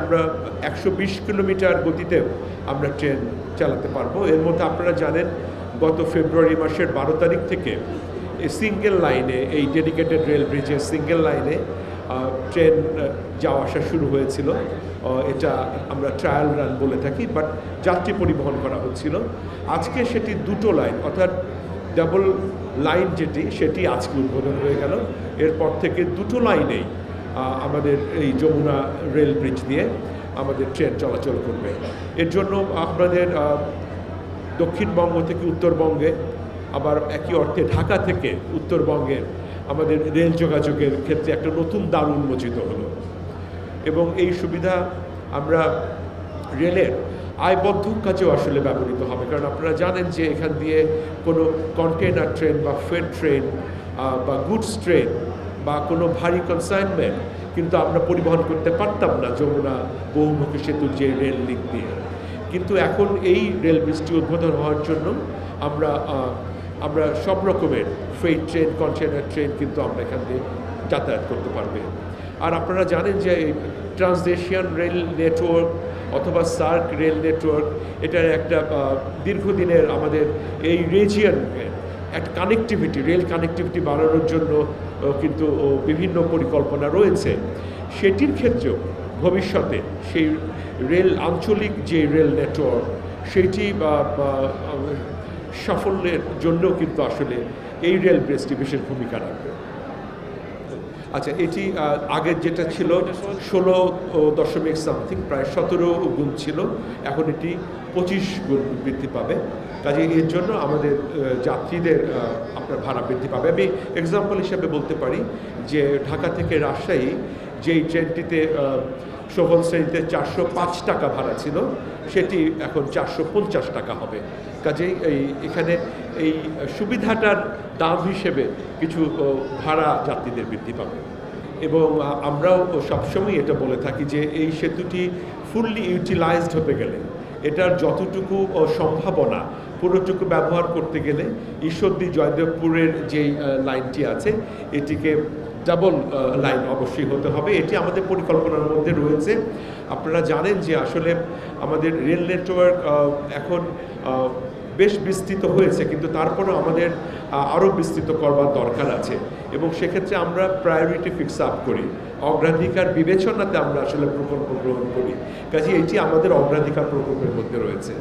আমরা একশো বিশ কিলোমিটার গতিতে আমরা ট্রেন চালাতে পারব। এর মধ্যে আপনারা জানেন, গত ফেব্রুয়ারি মাসের বারো তারিখ থেকে এই সিঙ্গেল লাইনে, এই ডেডিকেটেড রেল ব্রিজের সিঙ্গেল লাইনে ট্রেন যাওয়া আসা শুরু হয়েছিল। এটা আমরা ট্রায়াল রান বলে থাকি, বাট যাত্রী পরিবহন করা হচ্ছিল। আজকে সেটি দুটো লাইন, অর্থাৎ ডাবল লাইন যেটি, সেটি আজকে উদ্বোধন হয়ে গেল। এরপর থেকে দুটো লাইনেই আমাদের এই যমুনা রেল ব্রিজ দিয়ে আমাদের ট্রেন চলাচল করবে। এর জন্য আপনাদের দক্ষিণবঙ্গ থেকে উত্তরবঙ্গে, আবার একই অর্থে ঢাকা থেকে উত্তরবঙ্গের আমাদের রেল যোগাযোগের ক্ষেত্রে একটা নতুন দ্বার উন্মোচিত হলো। এবং এই সুবিধা আমরা রেলের আয়বদ্ধ কাজেও আসলে ব্যবহৃত হবে। কারণ আপনারা জানেন যে এখান দিয়ে কোনো কন্টেনার ট্রেন বা ফ্রেড ট্রেন বা গুডস ট্রেন বা কোনো ভারী কনসাইনমেন্ট কিন্তু আমরা পরিবহন করতে পারতাম না যমুনা বহুমুখী সেতুর যে রেল লিঙ্ক দিয়ে। কিন্তু এখন এই রেল ব্রিজটি উদ্বোধন হওয়ার জন্য আমরা আমরা সব রকমের ফ্রেড ট্রেন কন্টেনার ট্রেন কিন্তু আমরা এখান দিয়ে যাতায়াত করতে পারবে। আর আপনারা জানেন যে এই ট্রান্সদেশিয়ান রেল নেটওয়ার্ক অথবা সার্ক রেল নেটওয়ার্ক এটার একটা দীর্ঘদিনের আমাদের এই রিজিয়ন একটা কানেক্টিভিটি রেল কানেক্টিভিটি বাড়ানোর জন্য কিন্তু বিভিন্ন পরিকল্পনা রয়েছে। সেটির ক্ষেত্রেও ভবিষ্যতে সেই রেল আঞ্চলিক যে রেল নেটওয়ার্ক সেটি বা সাফল্যের জন্যও কিন্তু আসলে এই রেল ব্রিজটি বিশেষ ভূমিকা রাখবে। আচ্ছা এটি আগের যেটা ছিল, ষোলো দশমিক সামথিং, প্রায় সতেরো গুণ ছিল। এখন এটি পঁচিশ গুণ বৃদ্ধি পাবে। কাজে এর জন্য আমাদের যাত্রীদের আপনার ভাড়া বৃদ্ধি পাবে। আমি এক্সাম্পল হিসেবে বলতে পারি যে ঢাকা থেকে রাজশাহী যেই ট্রেনটিতে সফল শ্রেণীতে চারশো পাঁচ টাকা ভাড়া ছিল, সেটি এখন চারশো পঞ্চাশ টাকা হবে। কাজেই এই, এখানে এই সুবিধাটার দাম হিসেবে কিছু ভাড়া যাত্রীদের বৃদ্ধি পাবে। এবং আমরাও সবসময় এটা বলে থাকি যে এই সেতুটি ফুললি ইউটিলাইজড হতে গেলে এটার যতটুকু সম্ভাবনা পুরোটুকু ব্যবহার করতে গেলে ঈশ্বরদী জয়দেবপুরের আহ, লাইনটি আছে এটিকে ডাবল লাইন অবশ্যই হতে হবে। এটি আমাদের পরিকল্পনার মধ্যে রয়েছে। আপনারা জানেন যে আসলে আমাদের রেল নেটওয়ার্ক এখন বেশ বিস্তৃত হয়েছে কিন্তু তারপরেও আমাদের আরও বিস্তৃত করবার দরকার আছে। এবং সেক্ষেত্রে আমরা প্রায়োরিটি ফিক্স আপ করি। অগ্রাধিকার বিবেচনাতে আমরা আসলে প্রকল্প গ্রহণ করি। কাজে এটি আমাদের অগ্রাধিকার প্রকল্পের মধ্যে রয়েছে।